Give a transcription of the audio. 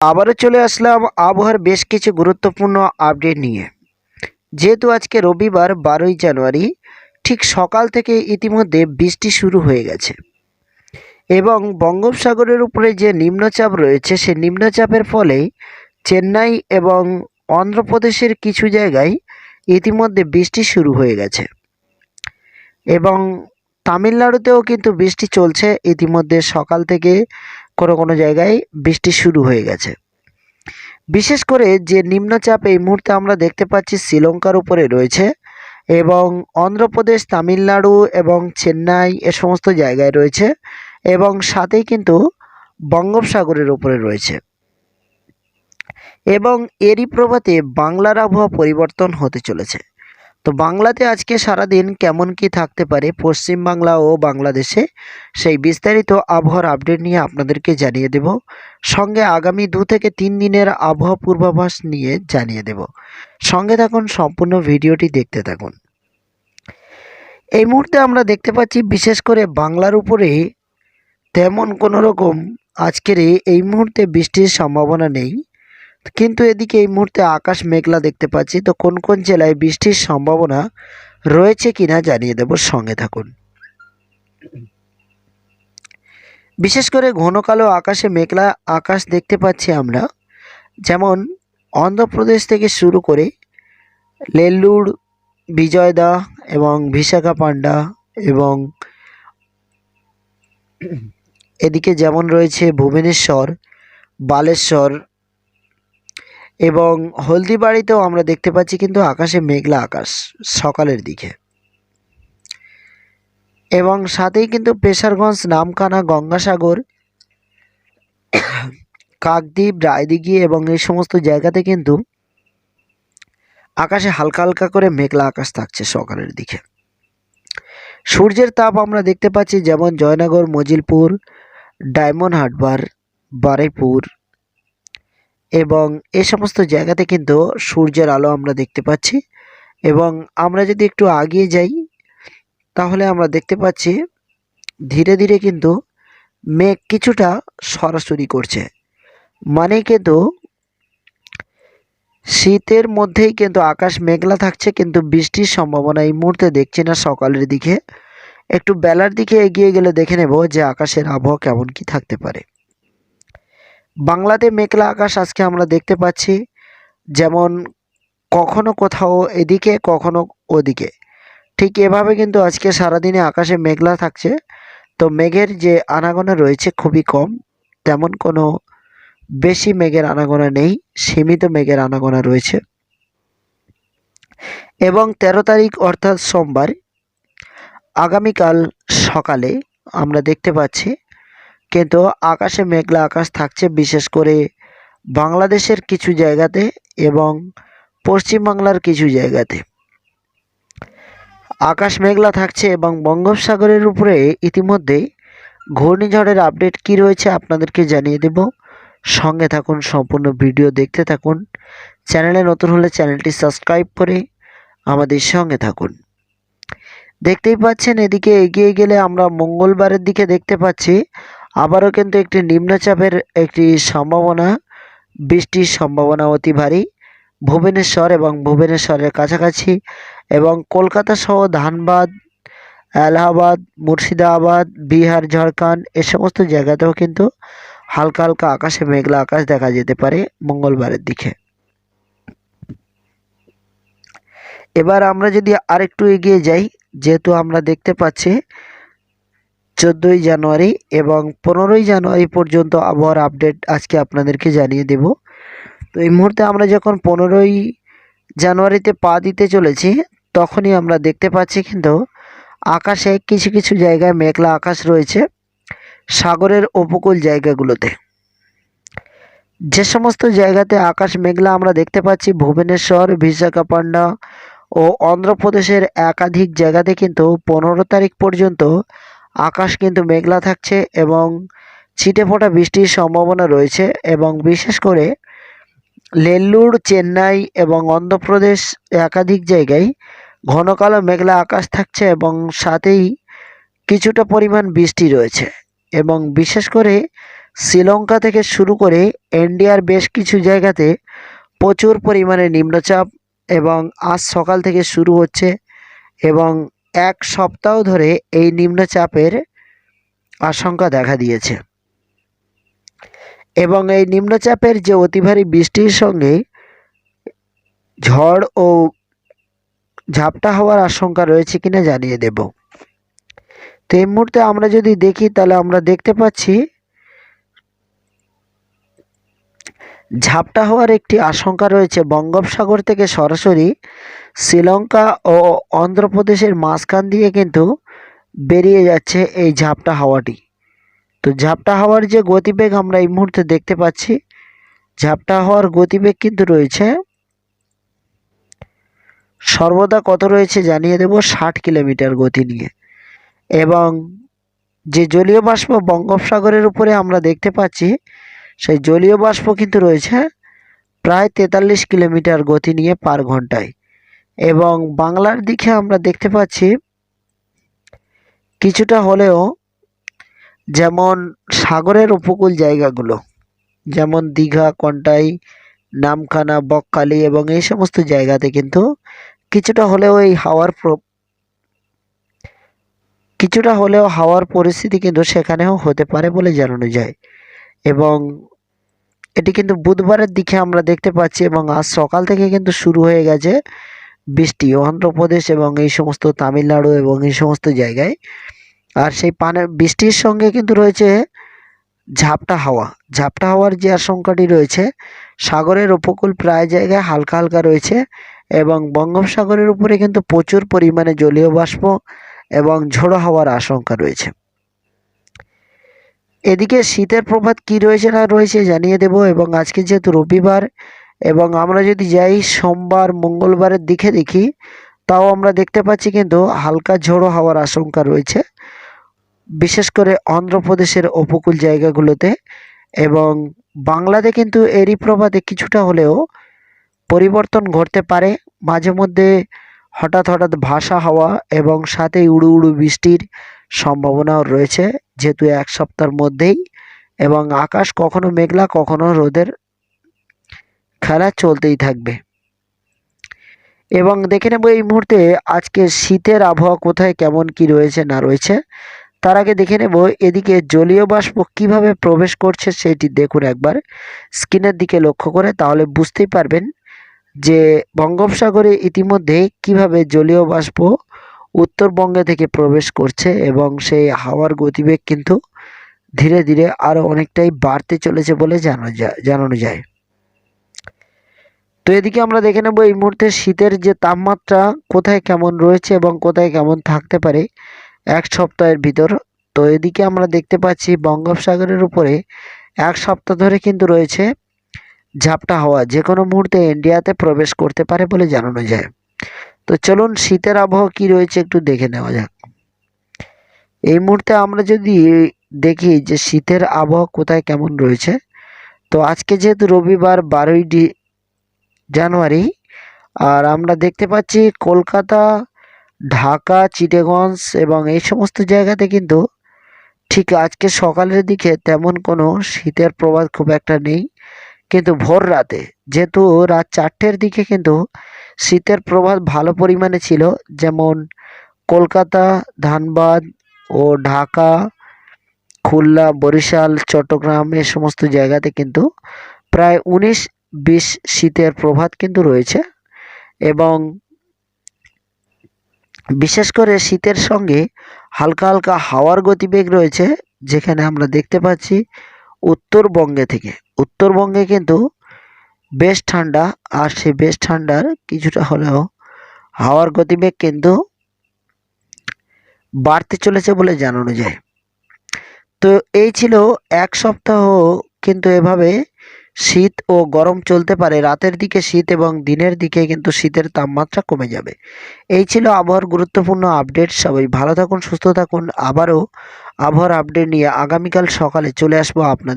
আবারও চলে আসলাম আবহাওয়ার বেশ কিছু গুরুত্বপূর্ণ আপডেট নিয়ে। যেহেতু আজকে রবিবার বারোই জানুয়ারি, ঠিক সকাল থেকে ইতিমধ্যে বৃষ্টি শুরু হয়ে গেছে। এবং বঙ্গোপসাগরের উপরে যে নিম্নচাপ রয়েছে, সে নিম্নচাপের ফলে চেন্নাই এবং অন্ধ্রপ্রদেশের কিছু জায়গায় ইতিমধ্যে বৃষ্টি শুরু হয়ে গেছে। এবং তামিলনাড়ুতেও কিন্তু বৃষ্টি চলছে, ইতিমধ্যে সকাল থেকে কোনো কোনো জায়গায় বৃষ্টি শুরু হয়ে গেছে। বিশেষ করে যে নিম্নচাপ এই মুহূর্তে আমরা দেখতে পাচ্ছি শ্রীলঙ্কার উপরে রয়েছে এবং অন্ধ্রপ্রদেশ, তামিলনাড়ু এবং চেন্নাই এ সমস্ত জায়গায় রয়েছে এবং সাথেই কিন্তু বঙ্গোপসাগরের উপরে রয়েছে। এবং এরই প্রভাতে বাংলার আবহাওয়া পরিবর্তন হতে চলেছে। তো বাংলাতে আজকে সারাদিন কেমন কি থাকতে পারে পশ্চিম বাংলা ও বাংলাদেশে সেই বিস্তারিত আবহাওয়ার আপডেট নিয়ে আপনাদেরকে জানিয়ে দেব। সঙ্গে আগামী দু থেকে তিন দিনের আবহাওয়া পূর্বাভাস নিয়ে জানিয়ে দেব। সঙ্গে থাকুন, সম্পূর্ণ ভিডিওটি দেখতে থাকুন। এই মুহূর্তে আমরা দেখতে পাচ্ছি, বিশেষ করে বাংলার উপরে তেমন কোনো রকম আজকের এই মুহূর্তে বৃষ্টির সম্ভাবনা নেই। কিন্তু এদিকে এই মুহূর্তে আকাশ মেঘলা দেখতে পাচ্ছি। তো কোন কোন জেলায় বৃষ্টির সম্ভাবনা রয়েছে কিনা জানিয়ে দেব, সঙ্গে থাকুন। বিশেষ করে ঘন কালো আকাশে মেঘলা আকাশ দেখতে পাচ্ছি আমরা। যেমন অন্ধ্রপ্রদেশ থেকে শুরু করে লেল্লুর, বিজয়দা এবং বিশাখাপান্ডা এবং এদিকে যেমন রয়েছে ভুবনেশ্বর, বালেশ্বর এবং হলদিবাড়িতেও আমরা দেখতে পাচ্ছি কিন্তু আকাশে মেঘলা আকাশ সকালের দিকে। এবং সাথেই কিন্তু পেশারগঞ্জ, নামখানা, গঙ্গাসাগর, কাকদ্বীপ, রায়দিঘি এবং এই সমস্ত জায়গাতে কিন্তু আকাশে হালকা হালকা করে মেঘলা আকাশ থাকছে সকালের দিকে। সূর্যের তাপ আমরা দেখতে পাচ্ছি যেমন জয়নগর, মজিলপুর, ডায়মন্ড হারবার, বারুইপুর এবং এ সমস্ত জায়গাতে কিন্তু সূর্যের আলো আমরা দেখতে পাচ্ছি। এবং আমরা যদি একটু আগিয়ে যাই, তাহলে আমরা দেখতে পাচ্ছি ধীরে ধীরে কিন্তু মেঘ কিছুটা সরাসরি করছে। মানে কিন্তু শীতের মধ্যেই কিন্তু আকাশ মেঘলা থাকছে, কিন্তু বৃষ্টির সম্ভাবনা এই মুহূর্তে দেখছি না সকালের দিকে। একটু বেলার দিকে এগিয়ে গেলে দেখে নেব যে আকাশের আবহাওয়া কেমন কি থাকতে পারে। বাংলাতে মেঘলা আকাশ আজকে আমরা দেখতে পাচ্ছি। যেমন কখনো কোথাও এদিকে, কখনো ওদিকে। ঠিক এভাবে কিন্তু আজকে সারাদিনে আকাশে মেঘলা থাকছে। তো মেঘের যে আনাগোনা রয়েছে খুবই কম। তেমন কোনো বেশি মেঘের আনাগোনা নেই, সীমিত মেঘের আনাগোনা রয়েছে। এবং তেরো তারিখ অর্থাৎ সোমবার, আগামীকাল সকালে আমরা দেখতে পাচ্ছি কিন্তু আকাশে মেঘলা আকাশ থাকছে বিশেষ করে বাংলাদেশের কিছু জায়গাতে এবং পশ্চিমবাংলার কিছু জায়গাতে। আকাশ মেঘলা থাকছে এবং বঙ্গোপসাগরের উপরে ইতিমধ্যেই ঘূর্ণিঝড়ের আপডেট কি রয়েছে আপনাদেরকে জানিয়ে দেব। সঙ্গে থাকুন, সম্পূর্ণ ভিডিও দেখতে থাকুন। চ্যানেলে নতুন হলে চ্যানেলটি সাবস্ক্রাইব করে আমাদের সঙ্গে থাকুন। দেখতেই পাচ্ছেন, এদিকে এগিয়ে গেলে আমরা মঙ্গলবারের দিকে দেখতে পাচ্ছি আবারও কিন্তু একটি নিম্নচাপের একটি সম্ভাবনা, বৃষ্টির সম্ভাবনা অতি ভারী। ভুবনেশ্বর এবং ভুবনেশ্বরের কাছাকাছি এবং কলকাতা সহ ধানবাদ, এলাহাবাদ, মুর্শিদাবাদ, বিহার, ঝাড়খণ্ড এ সমস্ত জায়গাতেও কিন্তু হালকা হালকা আকাশে মেঘলা আকাশ দেখা যেতে পারে মঙ্গলবারের দিকে। এবার আমরা যদি আরেকটু এগিয়ে যাই, যেহেতু আমরা দেখতে পাচ্ছি চোদ্দোই জানুয়ারি এবং পনেরোই জানুয়ারি পর্যন্ত আবহাওয়ার আপডেট আজকে আপনাদেরকে জানিয়ে দেব। তো এই মুহূর্তে আমরা যখন পনেরোই জানুয়ারিতে পা দিতে চলেছি, তখনই আমরা দেখতে পাচ্ছি কিন্তু আকাশে কিছু কিছু জায়গায় মেঘলা আকাশ রয়েছে, সাগরের উপকূল জায়গাগুলোতে। যে সমস্ত জায়গাতে আকাশ মেঘলা আমরা দেখতে পাচ্ছি, ভুবনেশ্বর বিশাখাপান্ডা ও অন্ধ্রপ্রদেশের একাধিক জায়গাতে কিন্তু পনেরো তারিখ পর্যন্ত আকাশ কিন্তু মেঘলা থাকছে এবং ছিটে ফোটা বৃষ্টির সম্ভাবনা রয়েছে এবং বিশেষ করে নেল্লুর চেন্নাই এবং অন্ধ্রপ্রদেশ একাধিক জায়গায় ঘন কালো মেঘলা আকাশ থাকছে এবং সাথেই কিছুটা পরিমাণ বৃষ্টি রয়েছে এবং বিশেষ করে শ্রীলঙ্কা থেকে শুরু করে ইন্ডিয়ার বেশ কিছু জায়গাতে প্রচুর পরিমাণে নিম্নচাপ এবং আজ সকাল থেকে শুরু হচ্ছে এবং এক সপ্তাহ ধরে এই নিম্নচাপের আশঙ্কা দেখা দিয়েছে। এবং এই নিম্নচাপের যে অতি ভারী বৃষ্টির সঙ্গে ঝড় ও ঝাপটা হওয়ার আশঙ্কা রয়েছে কিনা জানিয়ে দেব। তো এই মুহূর্তে আমরা যদি দেখি, তাহলে আমরা দেখতে পাচ্ছি ঝাপটা হওয়ার একটি আশঙ্কা রয়েছে। বঙ্গোপসাগর থেকে সরাসরি শ্রীলঙ্কা ও অন্ধ্রপ্রদেশের মাঝখান দিয়ে কিন্তু বেরিয়ে যাচ্ছে এই ঝাপটা হাওয়াটি। তো ঝাপটা হাওয়ার যে গতিবেগ আমরা এই মুহূর্তে দেখতে পাচ্ছি, ঝাপটা হওয়ার গতিবেগ কিন্তু রয়েছে সর্বদা কত রয়েছে জানিয়ে দেব, ষাট কিলোমিটার গতি নিয়ে। এবং যে জলীয় বাষ্প বঙ্গোপসাগরের উপরে আমরা দেখতে পাচ্ছি, সেই জলীয় বাষ্প কিন্তু রয়েছে প্রায় তেতাল্লিশ কিলোমিটার গতি নিয়ে পার ঘন্টায়। এবং বাংলার দিকে আমরা দেখতে পাচ্ছি, কিছুটা হলেও যেমন সাগরের উপকূল জায়গাগুলো, যেমন দীঘা, কন্টাই, নামখানা, বকখালি এবং এই সমস্ত জায়গাতে কিন্তু কিছুটা হলেও এই হাওয়ার কিছুটা হলেও হাওয়ার পরিস্থিতি কিন্তু সেখানেও হতে পারে বলে জানানো যায়। এবং এটি কিন্তু বুধবারের দিকে আমরা দেখতে পাচ্ছি এবং আজ সকাল থেকে কিন্তু শুরু হয়ে গেছে বৃষ্টি, অন্ধ্রপ্রদেশ এবং এই সমস্ত তামিলনাড়ু এবং এই সমস্ত জায়গায়। আর সেই পানের, বৃষ্টির সঙ্গে কিন্তু রয়েছে ঝাপটা হাওয়া। ঝাপটা হাওয়ার যে আশঙ্কাটি রয়েছে, সাগরের উপকূল প্রায় জায়গায় হালকা হালকা রয়েছে এবং বঙ্গোপসাগরের উপরে কিন্তু প্রচুর পরিমাণে জলীয় বাষ্প এবং ঝোড়ো হওয়ার আশঙ্কা রয়েছে। এদিকে শীতের প্রভাব কি রয়েছে না রয়েছে জানিয়ে দেব এবং আজকে যেহেতু রবিবার এবং আমরা যদি যাই সোমবার, মঙ্গলবারের দিকে দেখি, তাও আমরা দেখতে পাচ্ছি কিন্তু হালকা ঝোড়ো হওয়ার আশঙ্কা রয়েছে। বিশেষ করে অন্ধ্রপ্রদেশের উপকূল জায়গাগুলোতে এবং বাংলাতে কিন্তু এরই প্রভাবে কিছুটা হলেও পরিবর্তন ঘটতে পারে। মাঝে মধ্যে হঠাৎ হঠাৎ ভাসা হওয়া এবং সাথে উড়ু উড়ু বৃষ্টির সম্ভাবনাও রয়েছে, যেহেতু এক সপ্তাহের মধ্যেই এবং আকাশ কখনো মেঘলা, কখনো রোদের খেলা চলতেই থাকবে। এবং দেখে নেব এই মুহূর্তে আজকে শীতের আবহাওয়া কোথায়, কেমন কি রয়েছে, না রয়েছে। তার আগে দেখে নেব এদিকে জলীয় বাষ্প কীভাবে প্রবেশ করছে সেটি দেখুন একবার। স্ক্রিনের দিকে লক্ষ্য করে তাহলে বুঝতেই পারবেন যে বঙ্গোপসাগরে ইতিমধ্যে কীভাবে জলীয় বাষ্প উত্তরবঙ্গে থেকে প্রবেশ করছে এবং সেই হাওয়ার গতিবেগ কিন্তু ধীরে ধীরে আরও অনেকটাই বাড়তে চলেছে বলে জানা যায়, জানানো যায়। তো এদিকে আমরা দেখে নেব এই মুহূর্তে শীতের যে তাপমাত্রা, কোথায় কেমন রয়েছে এবং কোথায় কেমন থাকতে পারে এক সপ্তাহের ভিতর। তো এদিকে আমরা দেখতে পাচ্ছি বঙ্গোপসাগরের উপরে এক সপ্তাহ ধরে কিন্তু রয়েছে ঝাপটা হাওয়া, যে কোনো মুহূর্তে ইন্ডিয়াতে প্রবেশ করতে পারে বলে জানানো যায়। তো চলুন শীতের আবহাওয়া কি রয়েছে একটু দেখে নেওয়া যাক। এই মুহূর্তে আমরা যদি দেখি যে শীতের আবহাওয়া কোথায় কেমন রয়েছে, তো আজকে যেহেতু রবিবার বারোই জানুয়ারি। আর আমরা দেখতে পাচ্ছি কলকাতা, ঢাকা চিটেগঞ্জ এবং এই সমস্ত জায়গাতে কিন্তু ঠিক আজকে সকালের দিকে তেমন কোনো শীতের প্রভাব খুব একটা নেই। কিন্তু ভোর রাতে যেহেতু রাত চারটের দিকে কিন্তু শীতের প্রভাব ভালো পরিমাণে ছিল, যেমন কলকাতা, ধানবাদ ও ঢাকা, খুলনা, বরিশাল, চট্টগ্রাম এ সমস্ত জায়গাতে কিন্তু প্রায় উনিশ বিশ শীতের প্রভাব কিন্তু রয়েছে এবং বিশেষ করে শীতের সঙ্গে হালকা হালকা হাওয়ার গতিবেগ রয়েছে, যেখানে আমরা দেখতে পাচ্ছি উত্তরবঙ্গে থেকে। উত্তরবঙ্গে কিন্তু বেশ ঠান্ডা, আর সেই বেশ ঠান্ডার কিছুটা হলেও হাওয়ার গতিবেগ কিন্তু বাড়তে চলেছে বলে জানানো যায়। তো এই ছিল এক সপ্তাহ কিন্তু এভাবে শীত ও গরম চলতে পারে, রাতের দিকে শীত এবং দিনের দিকে কিন্তু শীতের তাপমাত্রা কমে যাবে। এই ছিল আবহাওয়ার গুরুত্বপূর্ণ আপডেট, সবাই ভালো থাকুন, সুস্থ থাকুন, আবারও আবহাওয়ার আপডেট নিয়ে আগামীকাল সকালে চলে আসব আপনাদের